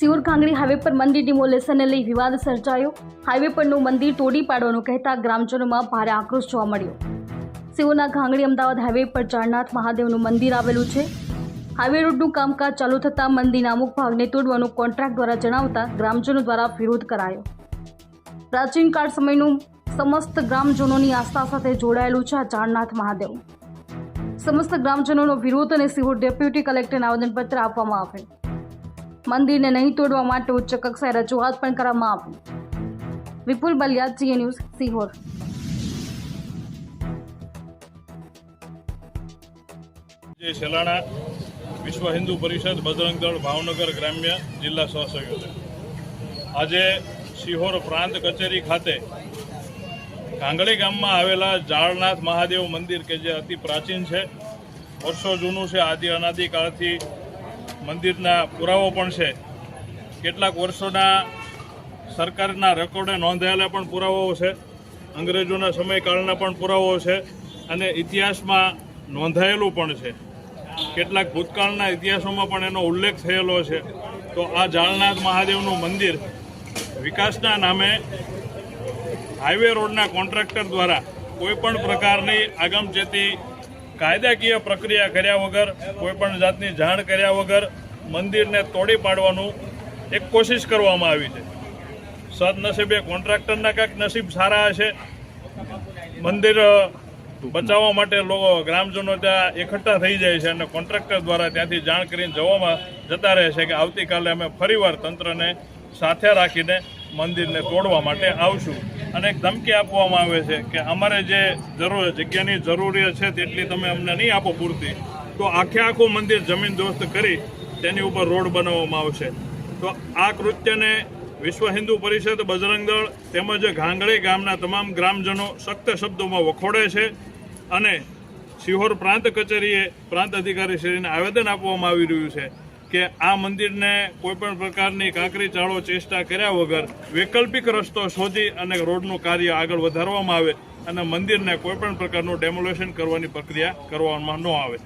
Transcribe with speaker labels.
Speaker 1: સિયોર Kangri highway પર મંદિર ડિમોલેશનને લઈ વિવાદ સર્જાયો. હાઈવે પરનું મંદિર તોડી પાડવાનું કહેતા ગ્રામજનોમાં ભારે આક્રોશ જોવા મળ્યો. સિયોરના ઘાંગડી અમદાવાદ હાઈવે પર ચારનાથ મહાદેવનું મંદિર આવેલું છે. હાઈવે રોડનું કામકાજ ચાલુ થતાં મંદિરના અમુક ભાગને તોડવાનું કોન્ટ્રાક્ટ દ્વારા જણાવતા ગ્રામજનો દ્વારા વિરોધ કરાયો. પ્રાચીન કાળ સમયનું સમસ્ત ગ્રામજનોની આસ્થા સાથે જોડાયેલું છે આ ચારનાથ મહાદેવ. સમસ્ત ગ્રામજનોનો વિરોધ અને સિહોર ડેપ્યુટી કલેક્ટરને આવેદનપત્ર આપવામાં આવ્યું મંદિરને નહીં તોડવા માટે ઉચ્ચ કક્ષાએ રજૂઆત પણ કરવામાં આવી. વિપુલ બલિયા જીએ ન્યૂઝ સિહોર.
Speaker 2: જે સેલાણા વિશ્વ હિન્દુ પરિષદ બજરંગ દળ ભાવનગર ગ્રામ્ય જિલ્લા સહસંયોજક આજે સિહોર પ્રાંત કચેરી ખાતે કાંગળી ગામમાં આવેલા જાળનાથ મહાદેવ મંદિર, કે જે અતિ પ્રાચીન છે, વર્ષો જૂનું છે, આદિ અનાદિ કાળથી મંદિરના પુરાવો પણ છે. કેટલાક વર્ષોના સરકારના રેકોર્ડે નોંધાયેલા પણ પુરાવાઓ છે. અંગ્રેજોના સમયકાળના પણ પુરાવાઓ છે અને ઇતિહાસમાં નોંધાયેલું પણ છે. કેટલાક ભૂતકાળના ઇતિહાસોમાં પણ એનો ઉલ્લેખ થયેલો છે. તો આ જાળનાથ મહાદેવનું મંદિર વિકાસના નામે હાઈવે રોડના કોન્ટ્રાક્ટર દ્વારા કોઈપણ પ્રકારની આગમચેતી કાયદાકીય પ્રક્રિયા કર્યા વગર, કોઈપણ જાતની જાણ કર્યા વગર મંદિરને તોડી પાડવાનું એક કોશિશ કરવામાં આવી છે. સદનસીબે કોન્ટ્રાક્ટરના કાંઈક નસીબ સારા હશે. મંદિર બચાવવા માટે લોકો, ગ્રામજનો ત્યાં એકઠા થઈ જાય છે અને કોન્ટ્રાક્ટર દ્વારા ત્યાંથી જાણ કરીને જવામાં જતા રહે છે કે આવતીકાલે અમે ફરીવાર તંત્રને સાથે રાખીને મંદિરને તોડવા માટે આવશું. અને એક ધમકી આપવામાં આવે છે કે અમારે જે જરૂર જગ્યાની જરૂરિયાત છે તેટલી તમે અમને નહીં આપો પૂરતી. તો આખે આખું મંદિર જમીન દોસ્ત કરી તેની ઉપર રોડ બનાવવામાં આવશે. તો આ કૃત્યને વિશ્વ હિન્દુ પરિષદ, બજરંગ તેમજ ઘાંગળી ગામના તમામ ગ્રામજનો સખ્ત શબ્દોમાં વખોડે છે અને સિહોર પ્રાંત કચેરીએ પ્રાંત અધિકારી શ્રીને આવેદન આપવામાં આવી રહ્યું છે. કે આ મંદિરને કોઈ પણ પ્રકારની કાંકરી ચાળો ચેષ્ટા કર્યા વગર વૈકલ્પિક રસ્તો શોધી અને રોડનું કાર્ય આગળ વધારવામાં આવે અને મંદિરને કોઈ પણ પ્રકારનું ડેમોલેશન કરવાની પ્રક્રિયા કરવામાં ન આવે.